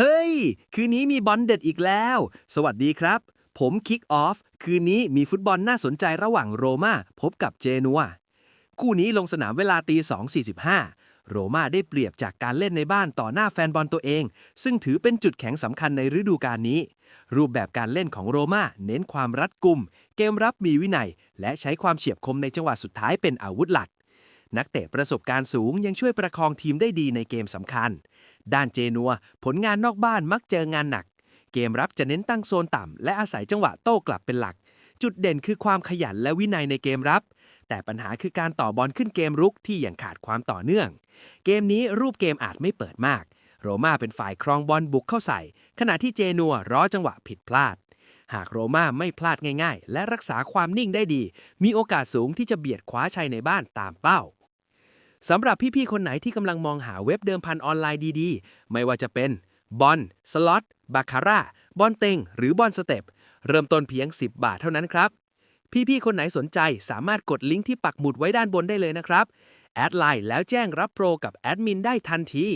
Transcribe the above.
เฮ้ย คืนนี้มีบอลเด็ดอีกแล้ว สวัสดีครับ ผมคิกออฟ คืนนี้มีฟุตบอลน่าสนใจระหว่างโรม่าพบกับเจนัว คู่นี้ลงสนามเวลาตี2.45 โรม่าได้เปรียบจากการเล่นในบ้านต่อหน้าแฟนบอลตัวเอง ซึ่งถือเป็นจุดแข็งสำคัญในฤดูกาลนี้ รูปแบบการเล่นของโรม่าเน้นความรัดกุม เกมรับมีวินัย และใช้ความเฉียบคมในจังหวะสุดท้ายเป็นอาวุธหลัก นักเตะประสบการณ์สูงยังช่วยประคองทีมได้ดีในเกมสำคัญ ด้านเจนัว ผลงานนอกบ้านมักเจองานหนัก เกมรับจะเน้นตั้งโซนต่ำ และอาศัยจังหวะโต้กลับเป็นหลัก จุดเด่นคือความขยันและวินัยในเกมรับ แต่ปัญหาคือการต่อบอลขึ้นเกมรุกที่ยังขาดความต่อเนื่อง เกมนี้รูปเกมอาจไม่เปิดมาก โรม่าเป็นฝ่ายครองบอลบุกเข้าใส่ ขณะที่เจนัวรอจังหวะผิดพลาดหากโรม่าไม่พลาดง่ายๆ และรักษาความนิ่งได้ดี มีโอกาสสูงที่จะเบียดคว้าชัยในบ้านตามเป้า สำหรับพี่ ๆ คนไหนที่กำลังมองหาเว็บเดิมพันออนไลน์ดีๆ ไม่ว่าจะเป็นบอลสล็อตบาคาร่าบอลเต็ง หรือบอลสเต็ป เริ่มต้นเพียง 10 บาทเท่านั้นครับ พี่ ๆ คนไหนสนใจสามารถกดลิงก์ที่ปักหมุดไว้ด้านบนได้เลยนะครับ แอดไลน์แล้วแจ้งรับโปรกับแอดมินได้ทันที